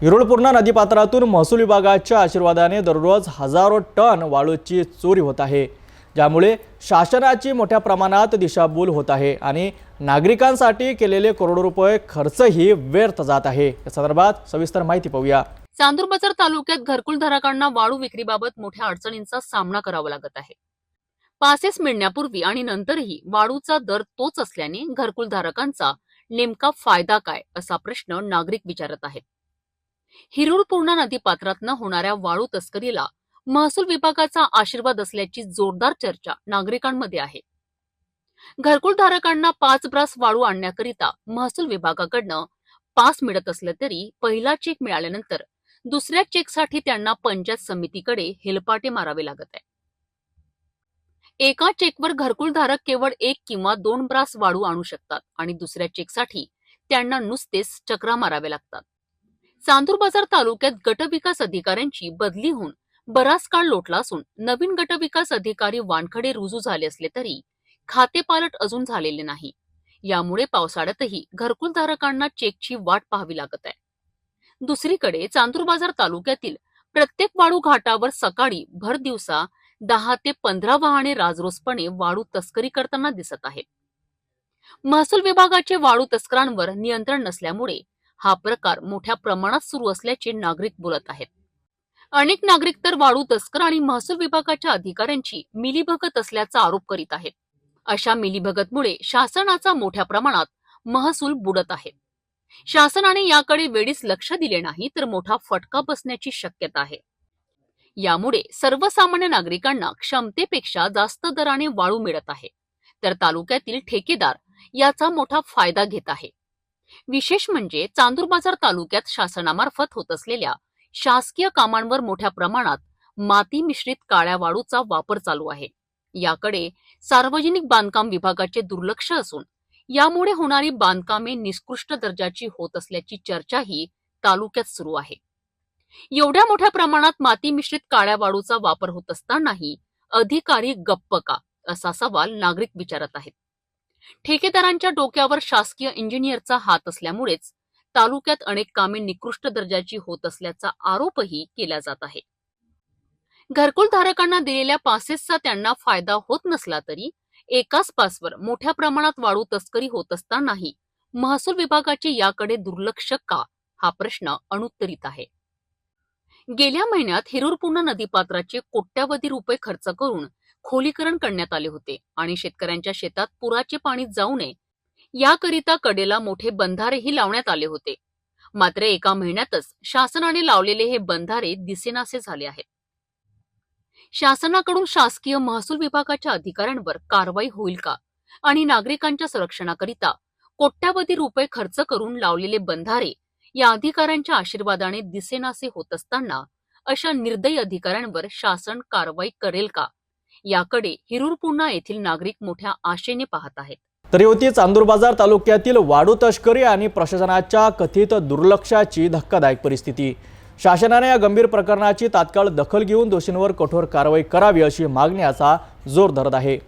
हिरोळपूर्णा नदीपात्रातून महसूल विभागाच्या आशीर्वादाने दररोज हजारो टन वाळूची चोरी होत आहे. ज्यामुळे शासनाची मोठ्या प्रमाणात दिशाभूल होत आहे आणि नागरिकांसाठी केलेले करोडो रुपये खर्चही व्यर्थ जात आहे. या संदर्भात सविस्तर माहिती पाहूया. चांदूर बाजार तालुक्यात घरकुलधारकांना वाळू विक्रीबाबत मोठ्या अडचणींचा सामना करावा लागत आहे. पासेस मिळण्यापूर्वी आणि नंतरही वाळूचा दर तोच असल्याने घरकुलधारकांचा नेमका फायदा काय असा प्रश्न नागरिक विचारत आहेत. हिरूर पूर्णा नदीपात्रातनं होणाऱ्या वाळू तस्करीला महसूल विभागाचा आशीर्वाद असल्याची जोरदार चर्चा नागरिकांमध्ये आहे. घरकुलधारकांना पाच ब्रास वाळू आणण्याकरिता महसूल विभागाकडनं पास मिळत असलं तरी पहिला चेक मिळाल्यानंतर दुसऱ्या चेकसाठी त्यांना पंचायत समितीकडे हेलपाटे मारावे लागत आहे. एका चेकवर घरकुलधारक केवळ एक किंवा दोन ब्रास वाळू आणू शकतात आणि दुसऱ्या चेकसाठी त्यांना नुसतेच चक्रा माराव्या लागतात. चांदूर बाजार तालुक्यात गटविकास अधिकाऱ्यांची बदली होऊन बराच काळ लोटला असून नवीन गटविकास अधिकारी वानखडे रुजू झाले असले तरी खातेपालट अजून झालेले नाही. यामुळे पावसाळ्यातही घरकुलधारकांना चेकची वाट पाहावी लागत आहे. दुसरीकडे चांदूर बाजार तालुक्यातील प्रत्येक वाळू घाटावर सकाळी भर दिवसा दहा ते पंधरा वाहने राजरोसपणे वाळू तस्करी करताना दिसत आहेत. महसूल विभागाचे वाळू तस्करांवर नियंत्रण नसल्यामुळे हा प्रकार मोठ्या प्रमाणात सुरू असल्याचे नागरिक बोलत आहेत. अनेक नागरिक तर वाळू तस्कर आणि महसूल विभागाच्या अधिकाऱ्यांची मिलीभगत असल्याचा आरोप करीत आहेत. अशा मिलीभगतमुळे शासनाचा मोठ्या प्रमाणात महसूल बुडत आहे. शासनाने याकडे वेळीच लक्ष दिले नाही तर मोठा फटका बसण्याची शक्यता आहे. यामुळे सर्वसामान्य नागरिकांना क्षमतेपेक्षा जास्त दराने वाळू मिळत आहे. तर तालुक्यातील ठेकेदार याचा मोठा फायदा घेत आहे. विशेष म्हणजे चांदूर बाजार तालुक्यात शासनामार्फत होत असलेल्या शासकीय कामांवर मोठ्या प्रमाणात माती मिश्रित काळ्या वाळूचा वापर चालू आहे. याकडे सार्वजनिक बांधकाम विभागाचे दुर्लक्ष असून यामुळे होणारी बांधकामे निकृष्ट दर्जाची होत असल्याची चर्चाही तालुक्यात सुरू आहे. एवढ्या मोठ्या प्रमाणात माती मिश्रित काळ्या वाळूचा वापर होत असतानाही अधिकारी गप्प का असा सवाल नागरिक विचारत आहेत. ठेकेदारांच्या डोक्यावर शासकीय इंजिनियरचा हात असल्यामुळेच तालुक्यात अनेक कामे निकृष्ट दर्जाची होत असल्याचा आरोपही केला जात आहे. घरकुलधारकांना दिलेल्या पासेसचा त्यांना फायदा होत नसला तरी एकाच पासवर मोठ्या प्रमाणात वाळू तस्करी होत असतानाही महसूल विभागाचे याकडे दुर्लक्ष का? हा प्रश्न अनुत्तरित आहे. गेल्या महिन्यात हिरूरपूर्णा नदीपात्राचे कोट्यावधी रुपये खर्च करून खोलीकरण करण्यात आले होते आणि शेतकऱ्यांच्या शेतात पुराचे पाणी जाऊ नये याकरिता कडेला मोठे बंधारेही लावण्यात आले होते. मात्र एका महिन्यातच शासनाने लावलेले हे बंधारे दिसेनासे झाले आहेत. शासनाकडून शासकीय महसूल विभागाच्या अधिकाऱ्यांवर कारवाई होईल का आणि नागरिकांच्या संरक्षणाकरिता कोट्यावधी रुपये खर्च करून लावलेले बंधारे या अधिकाऱ्यांच्या आशीर्वादाने दिसेनासे होत असताना अशा निर्दयी अधिकाऱ्यांवर शासन कारवाई करेल का? याकडे हिरूरपूर्णा येथील नागरिक मोठ्या आशेने पाहत आहेत. तरी होती चांदूर बाजार तालुक्यातील वाडू तस्करी आणि प्रशासनाच्या कथित दुर्लक्षाची धक्कादायक परिस्थिती. शासनाने या गंभीर प्रकरणाची तात्काळ दखल घेऊन दोषींवर कठोर कारवाई करावी अशी मागणी असा जोर धरत आहे.